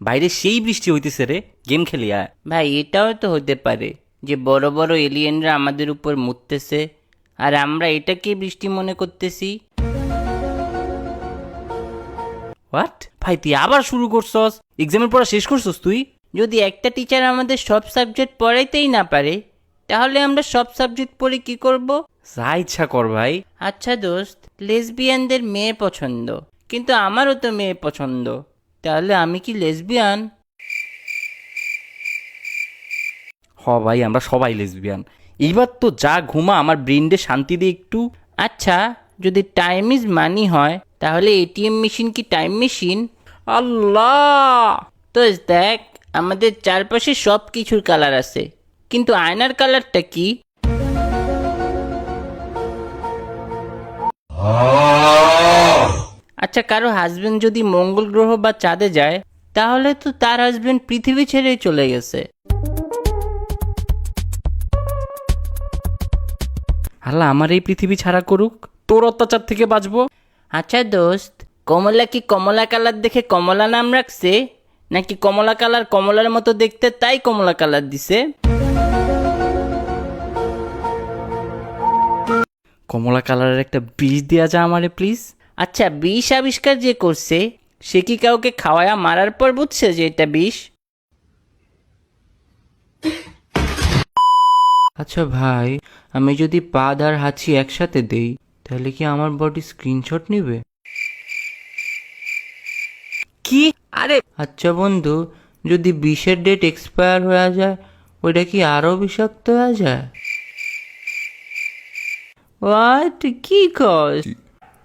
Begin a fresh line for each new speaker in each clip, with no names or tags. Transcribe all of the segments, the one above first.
বাইরে সেই বৃষ্টি হইতেছে রে গেম খেলি আয়।
ভাই এটাও তো হতে পারে যে বড় বড় এলিয়েনরা আমাদের উপর মুততেছে আর আমরা এটাকে বৃষ্টি মনে করতেছি।
হোয়াট ভাই তুই আবার শুরু করছস? এক্সামের পড়া শেষ করছস তুই?
যদি একটা টিচার আমাদের সব সাবজেক্ট পড়াইতেই না পারে তাহলে আমরা সব সাবজেক্ট পড়ে কি করব?
যা ইচ্ছা কর ভাই।
আচ্ছা দোস্ত লেসবিয়ানদের মেয়ে পছন্দ কিন্তু আমারও তো মেয়ে পছন্দ। তাহলে আমি কি লেসবিয়ান
হ ভাই আমরা সবাই লেসবিয়ান এইবার তো যা ঘুমা আমার ব্রেন্ডে শান্তি দে একটু।
আচ্ছা যদি টাইম ইজ মানি হয় তাহলে এটিএম মেশিন কি টাইম মেশিন
আল্লাহ!
তো দেখ আমাদের চারপাশে সব কিছুর কালার আছে। কিন্তু আয়নার কালারটা কি? আচ্ছা কারও হাজবেন্ড যদি মঙ্গল গ্রহ বা চাঁদে যায় তাহলে তো তার হাজবেন্ড পৃথিবী ছেড়ে চলে গেছে।
আল্লাহ আমার এই পৃথিবী ছাড়া করুক তোর অত্যাচার থেকে বাঁচবো?
আচ্ছা দোস্ত কমলা কি কমলা কালার দেখে কমলা নাম রাখছে? নাকি কমলা কালার কমলার মতো দেখতে তাই কমলা কালার দিছে?
কমলা কালারের একটা বীজ দেওয়া যা আমারে প্লিজ
আচ্ছা বিষ আবিষ্কার যে করছে সে কি কাউকে খাওয়ায়া মারার পর বুঝছে যে এটা বিষ?
আচ্ছা ভাই আমি যদি পাদ আর হাঁচি একসাথে দেই তাহলে কি আমার বডি স্ক্রিনশট নেবে?
কি? আরে!
আচ্ছা বন্ধু যদি বিষের ডেট এক্সপায়ার হয়ে যায় ওইটা কি আরও বিষাক্ত হয়ে যায়? হোয়াট কি কস?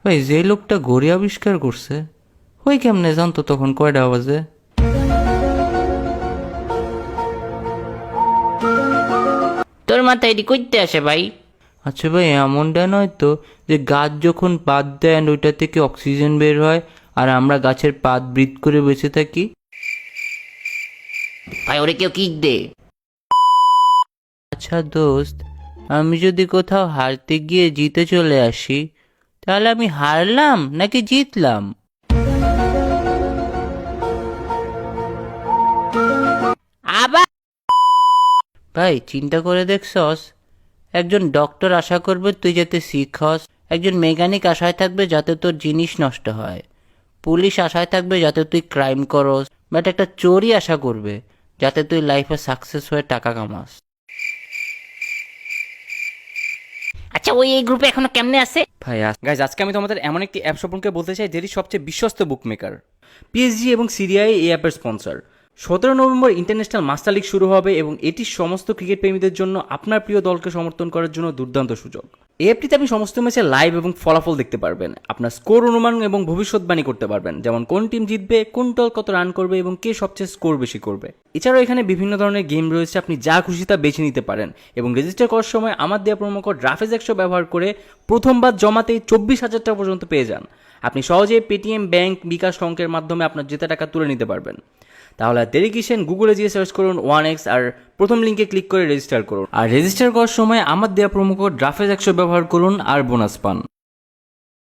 ভাই যে লোকটা ঘড়ি আবিষ্কার করছে ওই কেমনে জানতো তখন কয়টা বাজে?
তোর মাথায় এটি করতে আসে ভাই।
আচ্ছা ভাই এমনটা নয় তো যে গাছ যখন পাত দেয় and ওইটা থেকে অক্সিজেন বের হয় আর আমরা গাছের পাত ব্রিথ করে বেঁচে থাকি?
ভাই ওরে কেউ কিক দে।
আচ্ছা দোস্ত আমি যদি কোথাও হারতে গিয়ে জিতে চলে আসি তাহলে আমি হারলাম নাকি জিতলাম?
আবার?
ভাই, চিন্তা করে দেখছস, একজন ডক্টর আশা করবে তুই যাতে শিখস একজন মেকানিক আশায় থাকবে যাতে তোর জিনিস নষ্ট হয়, পুলিশ আশায় থাকবে যাতে তুই ক্রাইম করস, বাট একটা চোরই আশা করবে যাতে তুই লাইফে সাকসেস হয়ে টাকা কামাস।
আচ্ছা ওই এই গ্রুপে এখনও কেমনে আছে?
ভাই গাইজ আজকে আমি তোমাদের এমন একটি অ্যাপ সম্পর্কে বলতে চাই যেটি সবচেয়ে বিশ্বস্ত বুকমেকার পিএসজি এবং সিরিয়াই এই অ্যাপের স্পন্সর সতেরো নভেম্বর ইন্টারন্যাশনাল মাস্টার লিগ শুরু হবে এবং এটি সমস্ত ক্রিকেট প্রেমীদের জন্য আপনার প্রিয় দলকে সমর্থন করার জন্য দুর্দান্ত সুযোগ। অ্যাপটিতে আপনি সমস্ত ম্যাচে লাইভ এবং ফলাফল দেখতে পারবেন। আপনার স্কোর অনুমান এবং ভবিষ্যৎবাণী করতে পারবেন। যেমন কোন টিম জিতবে, কোন দল কত রান করবে এবং কে সবচেয়ে স্কোর বেশি করবে। এছাড়াও এখানে বিভিন্ন ধরনের গেম রয়েছে, আপনি যা খুশি তা বেছে নিতে পারেন এবং রেজিস্টার করার সময় আমার দেওয়া প্রোমো কোড ড্রাফেজ একশো ব্যবহার করে প্রথমবার জমাতেই চব্বিশ হাজার টাকা পর্যন্ত পেয়ে যান। আপনি সহজেই পেটিএম ব্যাংক বিকাশ অঙ্কের মাধ্যমে আপনার জেতা টাকা তুলে নিতে পারবেন। তাহলে দেরি কিসেন গুগলে গিয়ে সার্চ করুন ওয়ান এক্স আর প্রথম লিঙ্কে ক্লিক করে রেজিস্টার করুন। আর রেজিস্টার করার সময় আমার দেওয়া প্রোমো কোড ড্রাফেজ একশো ব্যবহার করুন আর বোনাস পান।